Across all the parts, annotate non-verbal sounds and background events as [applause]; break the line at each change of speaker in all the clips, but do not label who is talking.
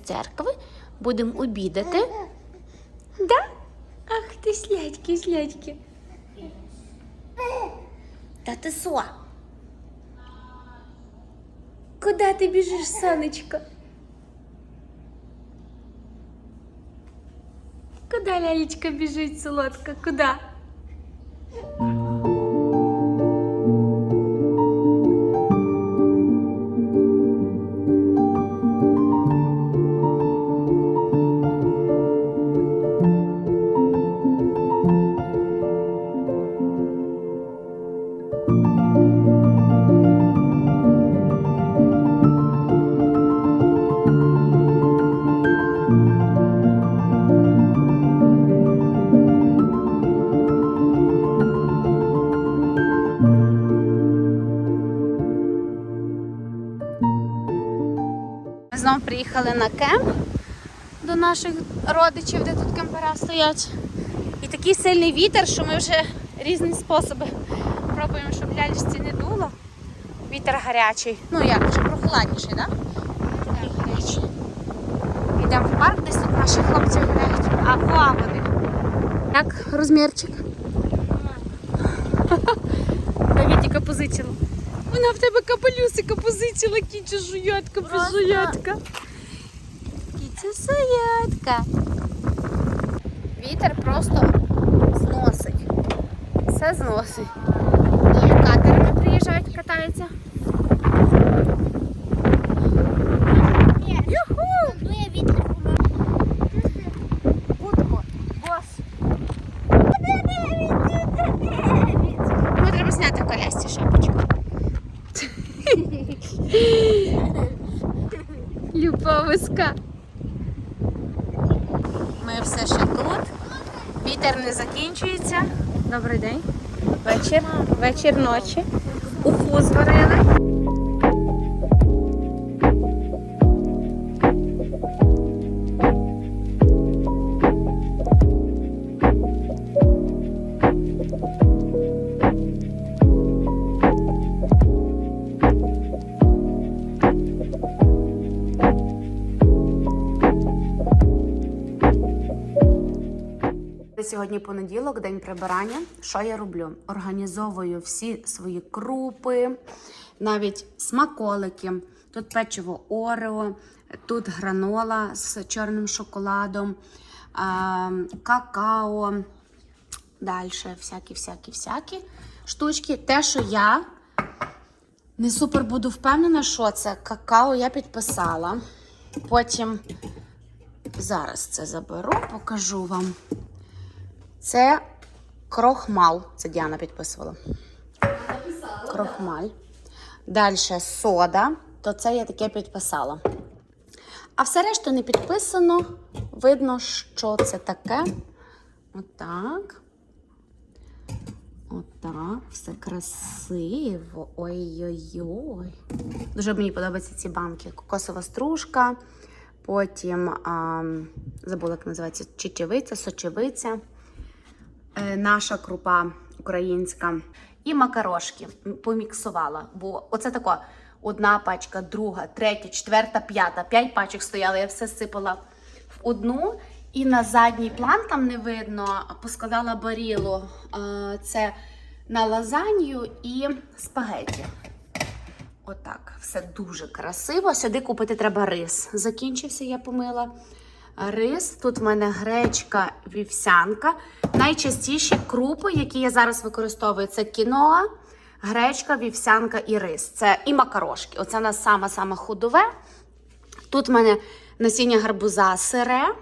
церкви, будемо обідати. Да? Ах ти слядьки, слядьки. Та ти со? Куди ти біжиш, сонечко? Куди лялечка біжить, солодка? Куди? Приїхали на кемп до наших родичів, де тут кемпера стоять. І такий сильний вітер, що ми вже різні способи пробуємо, щоб ляльці не дуло. Вітер гарячий. Ну як, вже прохолодніший, так? Да? Такий гарячий. Йдемо в парк, десь тут наші хлопці гуляють. А во вони. Як розмірчик? Давідіка позичила. Вона в тебе капелюсика позичила, кіча жуятка, жуятка. Кітя. Вітер просто зносить. Все зносить. Катерами приїжджають, катаються. Юху!
Дує вітер
Утко, бос. Йому треба зняти в колясці шапочку. Любовиська. Ми все ще тут. Вітер не закінчується. Добрий день. Вечір. Вечір ночі. Уху зварили. Сьогодні понеділок, день прибирання. Що я роблю? Організовую всі свої крупи, навіть смаколики. Тут печиво Орео, тут гранола з чорним шоколадом, какао. Далі всякі-всякі-всякі штучки. Те, що я не супер буду впевнена, що це какао я підписала. Потім зараз це заберу, покажу вам. Це крохмал. Це Діана підписувала. Крохмаль. Далі сода. То це я таке підписала. А все решта не підписано. Видно, що це таке. Отак. Отак. Все красиво. Ой-ой-ой. Дуже мені подобаються ці банки. Кокосова стружка. Потім а, забула, як називається чечевиця, сочевиця. Е, наша крупа українська. І макарошки поміксувала. Бо оце тако одна пачка, друга, третя, четверта, п'ята. П'ять пачок стояли, я все сипала в одну. І на задній план там не видно, поскладала барілу. Е, Це на лазанью і спагетті. Отак, все дуже красиво. Сюди купити треба рис. Закінчився, я помила рис. Тут в мене гречка, вівсянка. Найчастіші крупи, які я зараз використовую, це кіноа, гречка, вівсянка і рис. Це і макарошки. Оце у нас саме-саме худове. Тут в мене насіння гарбуза сире.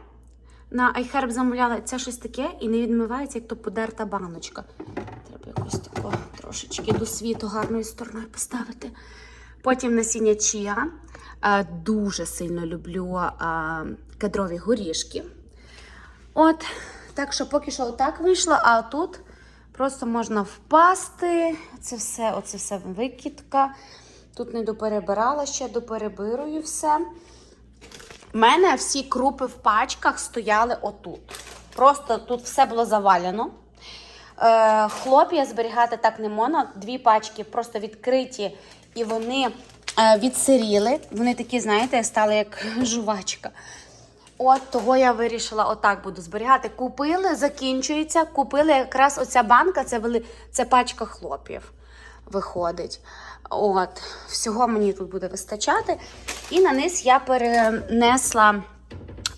На iHerb замовляла це щось таке і не відмивається, як то подерта баночка. Треба якось тако трошечки до світу гарною стороною поставити. Потім насіння чія. Е, Дуже сильно люблю е, кедрові горішки. От, так що поки що отак вийшло, а тут просто можна впасти. Це все, оце все викидка. Тут не доперебирала, ще доперебирую все. У мене всі крупи в пачках стояли отут. Просто тут все було завалено. Е, хлоп'я зберігати так не можна. Дві пачки просто відкриті і вони відсиріли. Вони такі, знаєте, стали як [laughs] жувачка. От того я вирішила отак буду зберігати. Купили, закінчується. Купили якраз оця банка, це вели... це пачка хлопів. Виходить. От, всього мені тут буде вистачати. І на низ я перенесла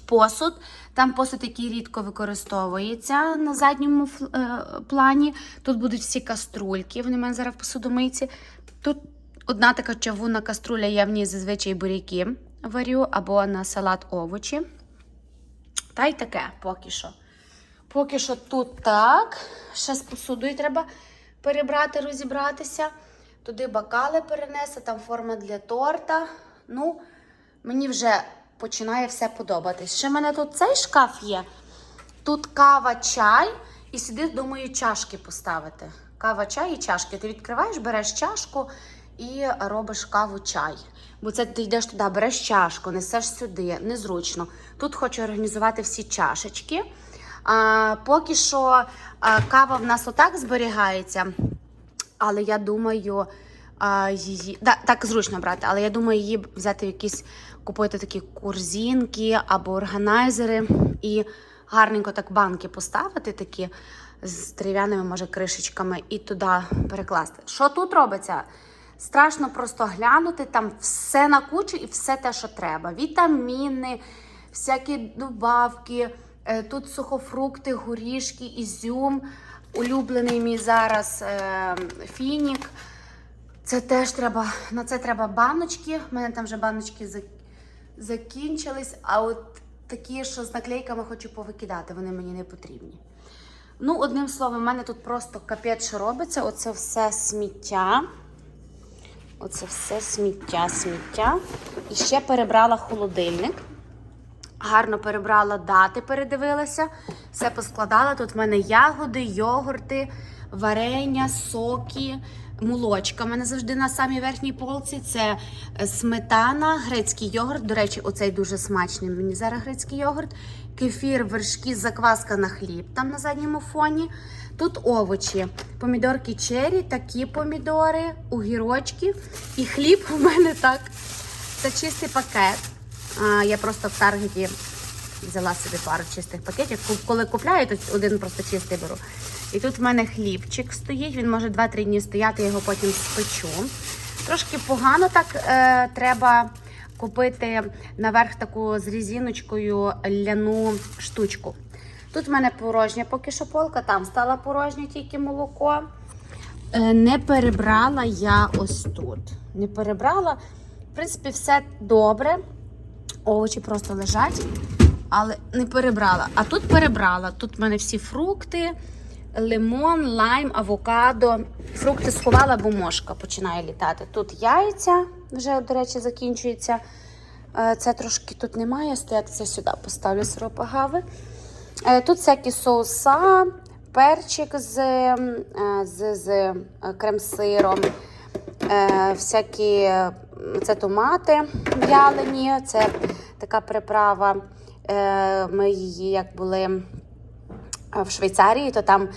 посуд. Там посуд, який рідко використовується на задньому е, плані. Тут будуть всі каструльки. Вони в мене зараз в посудомийці. Тут одна така чавунна каструля, я в ній зазвичай буряки варю або на салат овочі. Та й таке поки що. Поки що тут так. Ще з посудою треба перебрати, розібратися. Туди бокали перенести, там форма для торта. Ну, мені вже починає все подобатись. Ще в мене тут цей шкаф є. Тут кава, чай, і сюди, думаю, чашки поставити. Кава, чай і чашки. Ти відкриваєш, береш чашку і робиш каву, чай. Бо це ти йдеш туди, береш чашку, несеш сюди, незручно. Тут хочу організувати всі чашечки. А, поки що а, кава в нас отак зберігається, але я думаю, а, її да, так зручно брати, але я думаю, її взяти якісь купити такі корзинки або органайзери і гарненько так банки поставити такі з дерев'яними, може, кришечками, і туди перекласти. Що тут робиться? Страшно просто глянути, там все на кучу і все те, що треба. Вітаміни, всякі добавки, е, тут сухофрукти, горішки, ізюм, улюблений мій зараз е, фінік. Це теж треба, на це треба баночки. У мене там вже баночки закінчились, а от такі, що з наклейками хочу повикидати, вони мені не потрібні. Ну, одним словом, в мене тут просто капець, що робиться. Оце все сміття. Оце все сміття, сміття. І ще перебрала холодильник. Гарно перебрала дати, передивилася. Все поскладала. Тут в мене ягоди, йогурти, варення, соки, молочка. У мене завжди на самій верхній полці це е, сметана, грецький йогурт. До речі, оцей дуже смачний. Мені зараз грецький йогурт. Кефір, вершки, закваска на хліб там на задньому фоні. Тут овочі, помідорки чері, такі помідори, огірочки. І хліб у мене так. Це чистий пакет. Я просто в таргеті взяла собі пару чистих пакетів. Коли купляю, то один просто чистий беру. І тут в мене хлібчик стоїть, він може 2-3 дні стояти, я його потім спечу. Трошки погано так е, треба купити наверх таку з різіночкою ляну штучку. Тут в мене порожня поки що полка, там стала порожня тільки молоко. Е, Не перебрала я ось тут. Не перебрала. В принципі, все добре. Овочі просто лежать, але не перебрала. А тут перебрала. Тут в мене всі фрукти, лимон, лайм, авокадо. Фрукти сховала, бо мошка починає літати. Тут яйця вже, до речі, закінчується. Е, Це трошки тут немає, стоять це сюди поставлю сиропагави. Е, Тут всякі соуса, перчик з, е, з, з крем-сиром, всякі це томати в'ялені, це така приправа. Ми її як були в Швейцарії, то там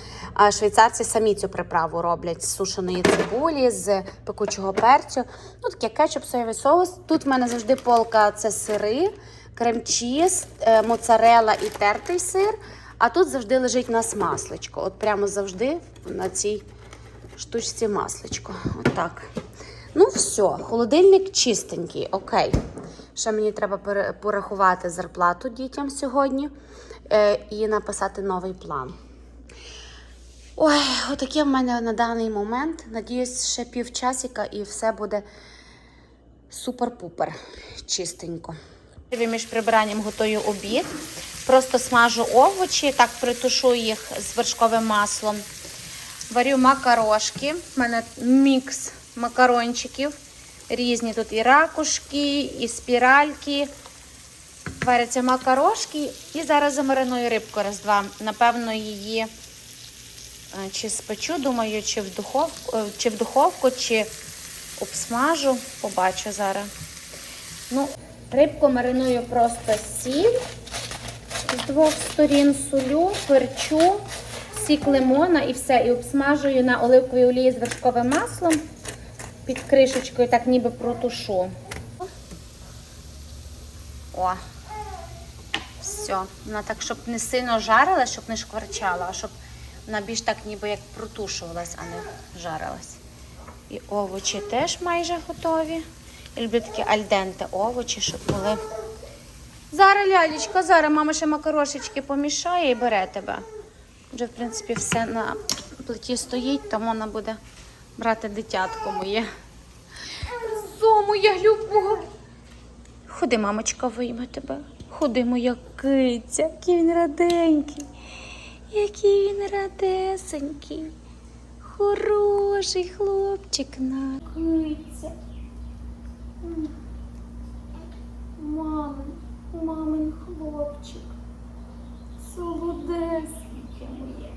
швейцарці самі цю приправу роблять з сушеної цибулі, з пекучого перцю. Ну, таке кетчуп, соєвий соус. Тут в мене завжди полка це сири, крем-чіз, е, моцарела і тертий сир. А тут завжди лежить у нас масличко. От прямо завжди на цій штучці масличко. Отак. Ну, все, холодильник чистенький, окей. Ще мені треба порахувати зарплату дітям сьогодні е, і написати новий план. Ой, отаке в мене на даний момент. Надіюсь, ще півчасика і все буде супер-пупер чистенько. Між прибиранням готую обід. Просто смажу овочі, так притушу їх з вершковим маслом. Варю макарошки. У мене мікс макарончиків. Різні тут і ракушки, і спіральки. Варяться макарошки. І зараз замариную рибку раз-два. Напевно, її е, чи спечу, думаю, чи в духовку, е, чи в духовку, чи обсмажу. Побачу зараз. Ну, рибку мариную просто сіль з двох сторін солю, перчу, сік лимона і все. І обсмажую на оливковій олії з вершковим маслом. Під кришечкою так ніби протушу. О. Все. Вона так, щоб не сильно жарила, щоб не шкварчала, а щоб вона більш так ніби як протушувалась, а не жарилась. І овочі теж майже готові. Я люблю такі альденте овочі, щоб були. Зараз, лялечка, зараз мама ще макарошечки помішає і бере тебе. Вже, в принципі, все на плиті стоїть, тому вона буде брати дитятко моє. Зо, моя любов. Ходи, мамочка, вийме тебе. Ходи, моя киця, який він раденький, який він радесенький. Хороший хлопчик на киця. Мамин, мамин хлопчик. Солодесеньке моє.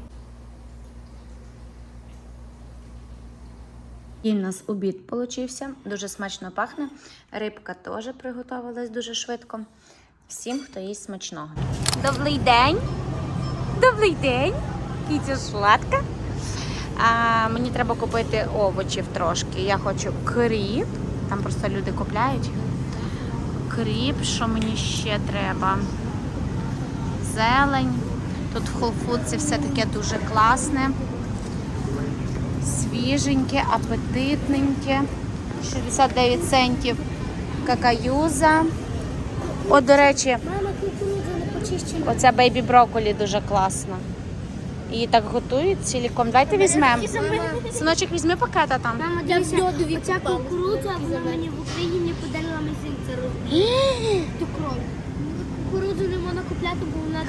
І в нас обід получився, дуже смачно пахне. Рибка теж приготувалась дуже швидко. Всім, хто їсть смачного. Добрий день! Добрий день! Кітя сладка. А, мені треба купити овочів трошки. Я хочу кріп. Там просто люди купляють. Кріп, що мені ще треба? Зелень. Тут в Foods все таке дуже класне свіженьке, апетитненьке. 69 центів какаюза. От, до речі, оця бейбі брокколі дуже класна. Її так готують ціліком. Давайте візьмемо. Синочок, візьми пакета там.
Мама, дивися, оця кукурудза, вона мені в Україні подарила мізинця [gasps] ту кров. Кукурудзу не можна купляти, бо вона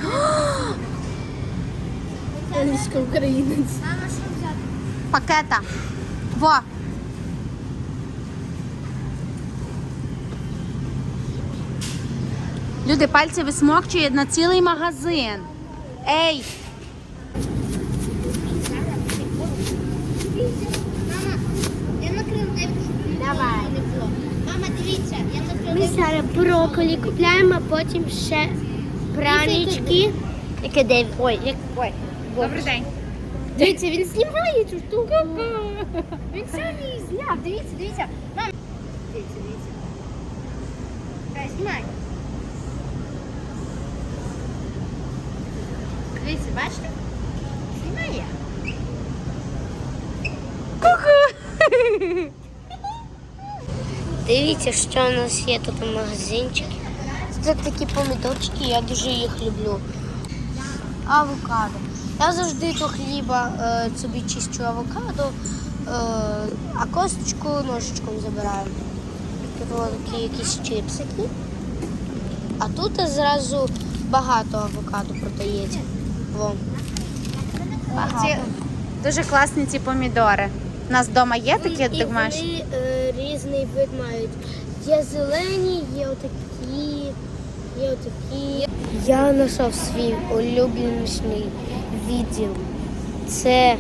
[gasps] Англійська українець.
Пакета. Во. Люди пальці висмокчують на цілий магазин. Ей!
Давай. Мама, дивіться, я накрив. Ми зараз брокколі купляємо, а потім ще пранічки. Яке де? Ой, як ой.
Добрий день.
Дивіться, він знімає цю штуку. Він сам її зняв. Дивіться, дивіться. Мам. Дивіться, дивіться. Давай, знімай. Дивіться, бачите? Знімає. Дивіться, що у нас є тут магазинчик. Це такі помідорчики, я дуже їх люблю. Авокадо. Я завжди до хліба е, собі чищу авокадо, е, а косточку ножичком забираю. Такі якісь чипсики. А тут зразу багато авокадо продається. Во. Багато.
Ці дуже класні ці помідори. У нас вдома є такі,
І
думаєш?
вони е, різний вид мають. Є зелені, є отакі, є отакі. Я знайшов свій улюблений відділ. Це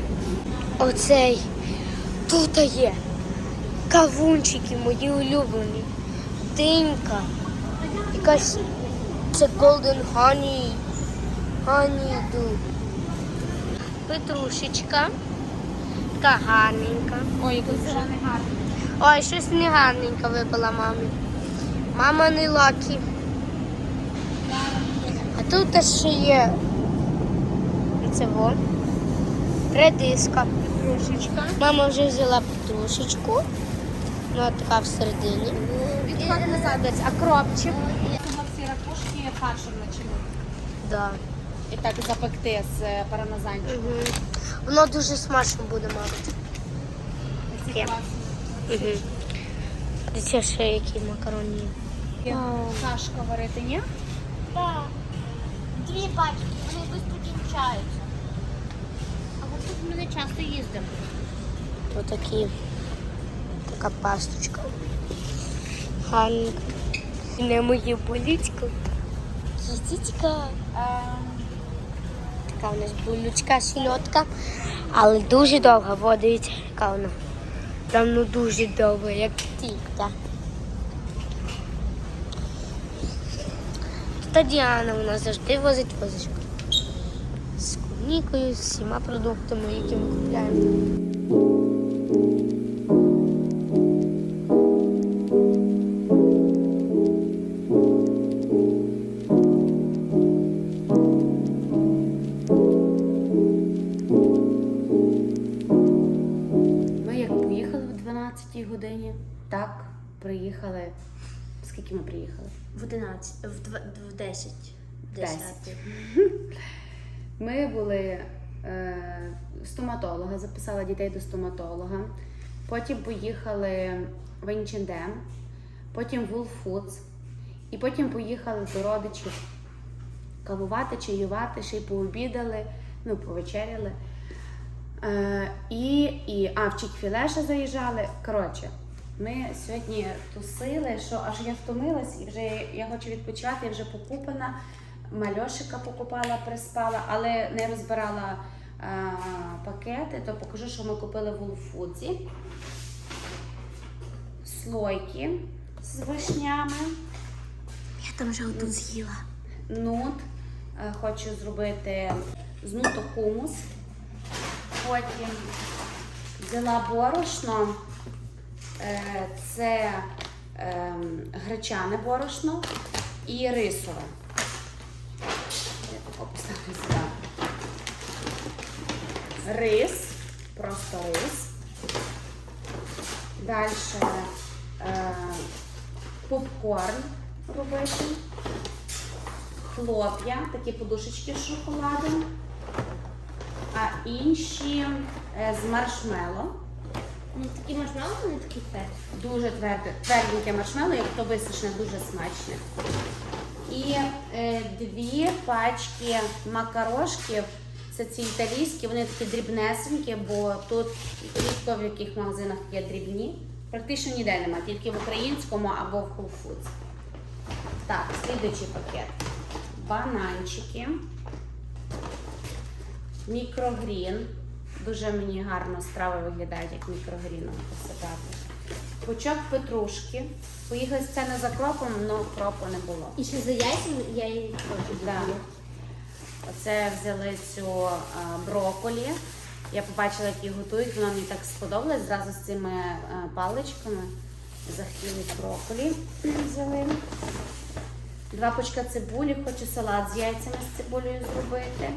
оцей. Тут є кавунчики мої улюблені. Динька. Якась це Golden Honey. Honeydew. Петрушечка. Така гарненька.
Ой, вже не гарний.
Ой, щось не негарненько випала мамі. Мама не лакі. Тут ще є це во. Редиска.
Трошечка.
Мама вже взяла петрушечку. Ну, от така всередині.
Відходи назад, десь, а кропчик. Тут всі ракушки фаршем начинити.
Да.
І так запекти з е.
Угу. Воно дуже смачно буде, мабуть.
Ці
Угу. Дивіться, ще які макароні.
Кашка варити, ні?
Так. Дві пачки, вони швидко кінчаються. А от тут ми не часто їздимо. Ось такі. Така пасточка. Гарненька. Не мою болічку. Кітічка. Така у нас булючка, сільотка. Але дуже довга, Во, дивіться, яка вона. Прям ну дуже довга, як тітя. Та Діана у нас завжди возить возочку. З клубнікою, з всіма продуктами, які ми купуємо.
Потім поїхали в H&M, потім в Wool. І потім поїхали до родичів кавувати, чаювати, ще й пообідали, ну, повечеряли. Е, і, і, а, в Чікфіле ще заїжджали. Коротше, ми сьогодні тусили, що аж я втомилась і вже я хочу відпочивати, я вже покупана. Мальошика покупала, приспала, але не розбирала пакети, то покажу, що ми купили в Улфудзі. Слойки з вишнями.
Я там вже отут з'їла.
нут. Е, Хочу зробити з нуту хумус. Потім взяла борошно. Е, Це гречане борошно і рисове. Я поставлю сюди. Рис, просто рис. Далі е, попкорн робити хлоп'я, такі подушечки з шоколадом, а інші е, з маршмело.
Ну, такі маршмеллоу, вони такі тверді.
Дуже тверде, тверденьке маршмело, як то висушене, дуже смачне. І е, дві пачки макарошків. Це ці італійські, вони такі дрібнесенькі, бо тут рідко в яких магазинах є дрібні. Практично ніде немає, тільки в українському або в Whole Foods. Так, слідуючий пакет. Бананчики. Мікрогрін. Дуже мені гарно страви виглядають, як мікрогріном посипати. Пучок петрушки. Поїхали з це за кропом, але кропу не було.
І ще за яйцями я її люблю.
Оце взяли цю а, броколі. Я побачила, як її готують, воно мені так сподобалось. Зразу з цими паличками захотіли броколі взяли. Два пучка цибулі, хочу салат з яйцями з цибулею зробити.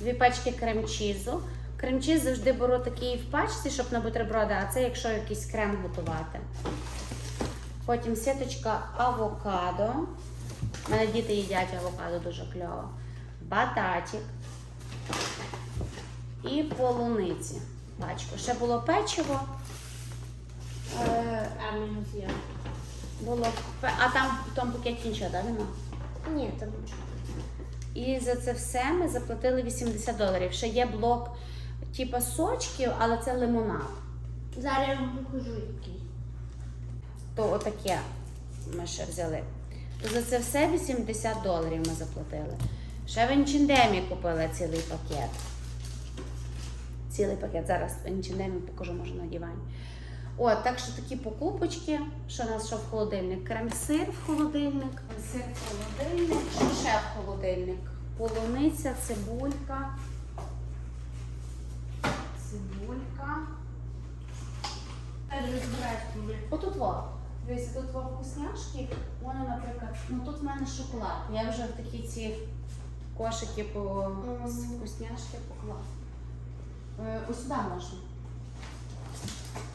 Дві пачки крем-чізу. Крем-чіз завжди беру такий в пачці, щоб на бутерброди, а це якщо якийсь крем готувати. Потім сіточка авокадо. У мене діти їдять авокадо дуже кльово. Бататик і полуниці. Бачку. Ще було печиво. Е,
А мінус я.
було пе- а там в тому пакеті нічого, да, нема?
Ні, там нічого.
І за це все ми заплатили 80 доларів. Ще є блок типу сочків, але це лимонад.
Зараз я вам покажу який.
То отаке ми ще взяли. То за це все 80 доларів ми заплатили. Ще в Інчендемі купила цілий пакет. Цілий пакет. Зараз в Інчендемі покажу, може на дивані. От, так що такі покупочки. Що у нас що в холодильник? Крем-сир в холодильник. Сир в холодильник. Що ще в холодильник? Полуниця, цибулька. Цибулька. Отут во. Дивіться, тут во вкусняшки. Воно, наприклад, ну тут в мене шоколад. Я вже в такі ці кошики по
Мгм.
з вкусняшки поклала. Е, Ось сюди можна.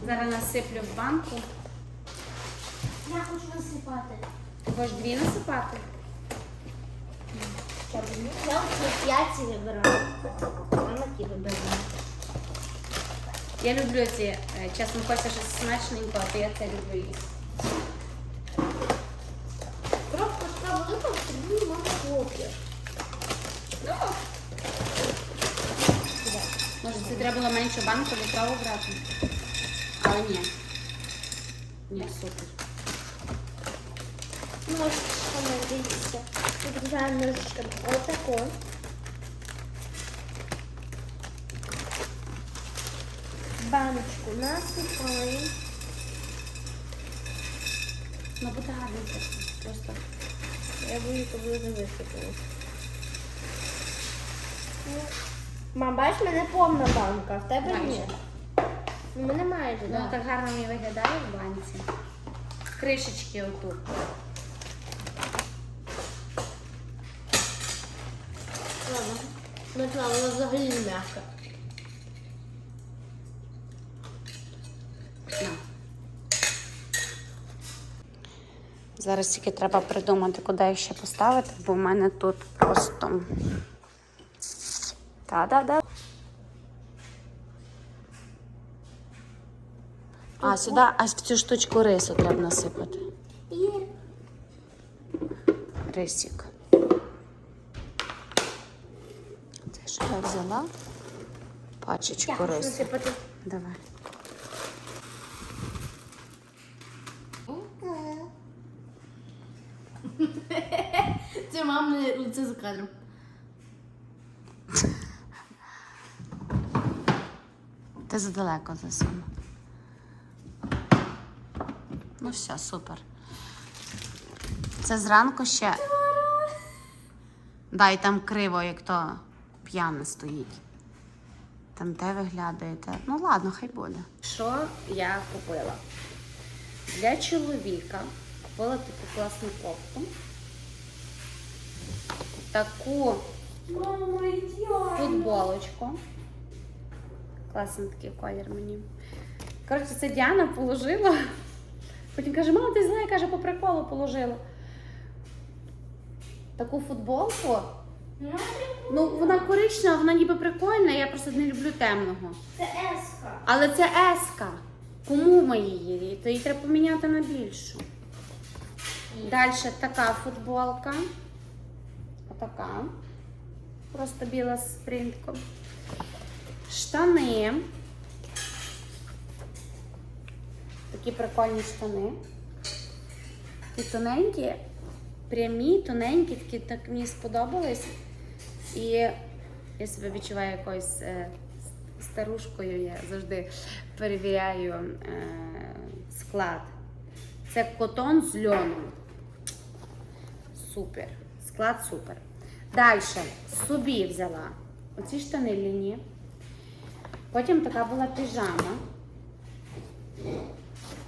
Зараз насиплю в банку.
Я хочу насипати.
Хочеш дві насипати?
Я візьму. Я оці п'ять вибираю. Мама ті вибирає.
Я люблю ці, е, чесно, хочеться щось смачненько, то я це люблю їсти.
Просто така велика, що мама хлоп'я.
Ну. Може, це треба було меншу банку літрову брати. Але ні. Ні, супер.
Ножичками дивіться. Відрізаємо ножичками отако. Баночку насипаємо.
Ну, буде гарно просто. Просто
Я боюсь, що буде висипалось. Мам, бачиш, в мене повна банка, в тебе ні. У мене майже,
Ну,
так.
так гарно мені виглядає в банці. Кришечки отут.
Ладно. Ну, це вона взагалі не м'яка.
Зараз тільки треба придумати, куди їх ще поставити, бо в мене тут просто. Та-да-да. А, сюди аж в цю штучку рису треба насипати.
Є.
Рисик. Це що я взяла? Пачечку рису.
Насипати.
Давай. [laughs]
Це мамне лице за кадром. [laughs]
Ти задалеко засунув. Ну все, супер. Це зранку ще. Дай там криво, як то п'яне стоїть. Там де виглядаєте. Ну ладно, хай буде. Що я купила? Для чоловіка купила таку класну кофту. Таку футболочку. Класний такий колір мені. Коротше, це Діана положила. Потім каже, мама, ти знаєш, каже, по приколу положила. Таку футболку. Ну, вона коричнева, вона ніби прикольна, я просто не люблю темного.
Це еска.
Але це еска. Кому ми її? То її треба поміняти на більшу. Далі така футболка. Отака. Просто біла з принтком. Штани. Такі прикольні штани. Такі тоненькі, прямі, тоненькі, такі так мені сподобались. І я себе відчуваю якоюсь е, старушкою. Я завжди перевіряю е, склад. Це котон з льоном. Супер. Склад супер. Далі собі взяла оці штани ліні. Потім така була піжама.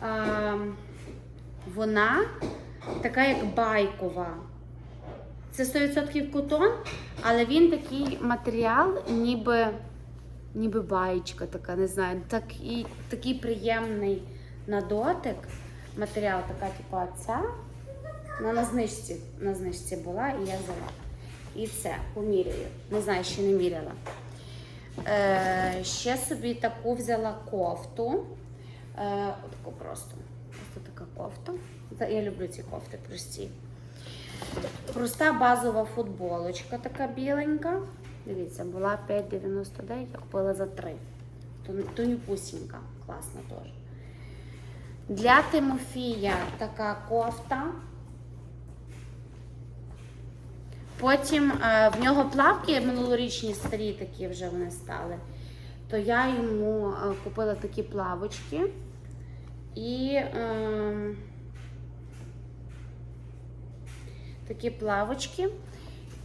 А, вона така як байкова. Це 100% котон, але він такий матеріал, ніби, ніби баєчка така, не знаю. Так, і, такий приємний на дотик. Матеріал така, типу, ця. Вона на знижці, на знижці була, і я взяла. І це поміряю. Не знаю, ще не міряла. Е, ще собі таку взяла кофту. Е, таку просто. Просто така кофта. Я люблю ці кофти прості. Проста базова футболочка така біленька. Дивіться, була 5,99, я купила за 3. Тонюпусінька, класна теж. Для Тимофія така кофта. Потім е, в нього плавки минулорічні старі такі вже вони стали. То я йому е, купила такі плавочки. І е, такі плавочки.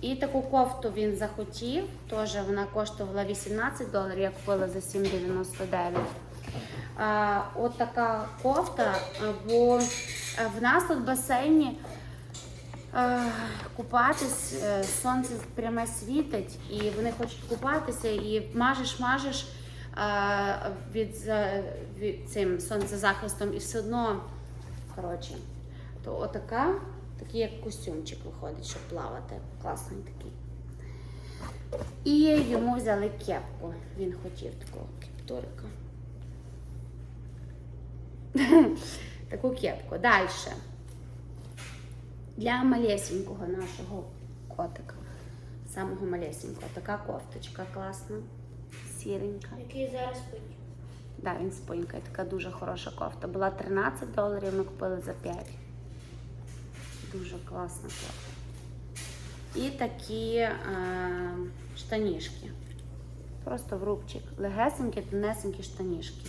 І таку кофту він захотів. Теж вона коштувала 18 доларів, я купила за 7,99. А, от така кофта, бо е, в нас тут в басейні е, купатись, е, сонце пряме світить, і вони хочуть купатися, і мажеш, мажеш е, від, від цим сонцезахистом, і все одно, коротше, то отака, такий як костюмчик виходить, щоб плавати. Класний такий. І йому взяли кепку. Він хотів такого кептурика. [laughs] Таку кепку. Далі. Для малесенького нашого котика. Самого малесенького. Така кофточка класна. Сіренька.
Який зараз спить.
Да, він спонькає. Така дуже хороша кофта. Була 13 доларів, ми купили за 5. Дуже класна кофта. І такі е, штанішки. Просто в рубчик. Легесенькі, тонесенькі штанішки.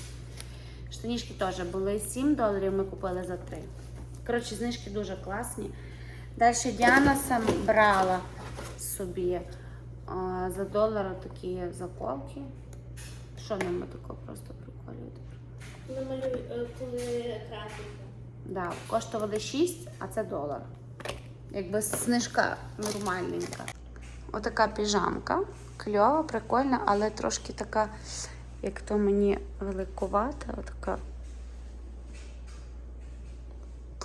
Штанішки теж були 7 доларів, ми купили за 3. Коротше, знижки дуже класні. Далі Діана сам брала собі а, за долар такі заколки. Що ними тако просто?
Намалюй, е, коли краситься.
Да, коштували 6, а це долар. Якби знижка нормальненька. Отака піжамка. Кльова, прикольна, але трошки така, як то мені великувата. Отака.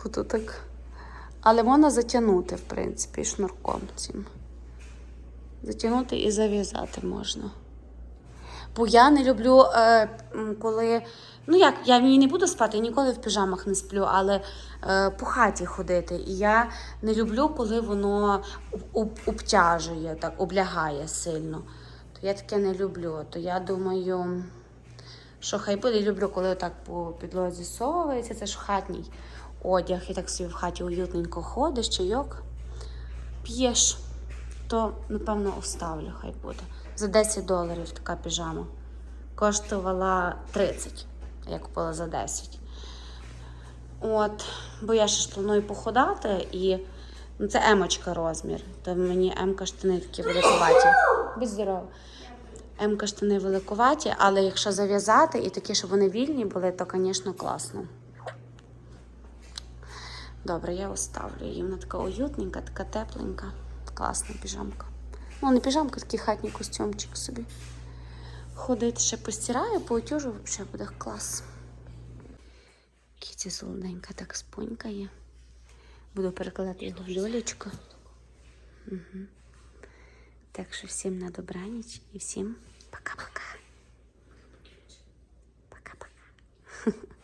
Буду так Але можна затягнути, в принципі, шнурком цим. Затягнути і зав'язати можна. Бо я не люблю, е, коли. Ну як, я в ній не буду спати, я ніколи в піжамах не сплю, але е, по хаті ходити. І я не люблю, коли воно об- об- обтяжує, так, облягає сильно. То я таке не люблю. То я думаю, що хай буде. Люблю, коли так по підлозі совається, це ж хатній одяг, і так собі в хаті уютненько ходиш, чайок п'єш, то напевно оставлю, хай буде. За 10 доларів така піжама. Коштувала 30. Я купила за 10. От, бо я ще ж планую походати і ну, це емочка розмір. То мені емка штани такі великуваті. Будь здорова. Емка штани великуваті, але якщо зав'язати і такі, щоб вони вільні були, то, звісно, класно. Добре, я оставлю її. Вона така уютненька, така тепленька. Класна піжамка. Ну, не піжамка, такий хатній костюмчик собі. Ходити ще постираю, поутюжу, взагалі буде клас. Кіті солоденька так спонькає. Буду перекладати його в люлечку. Угу. Так що всім на добраніч і всім пока-пока. Пока-пока. [laughs]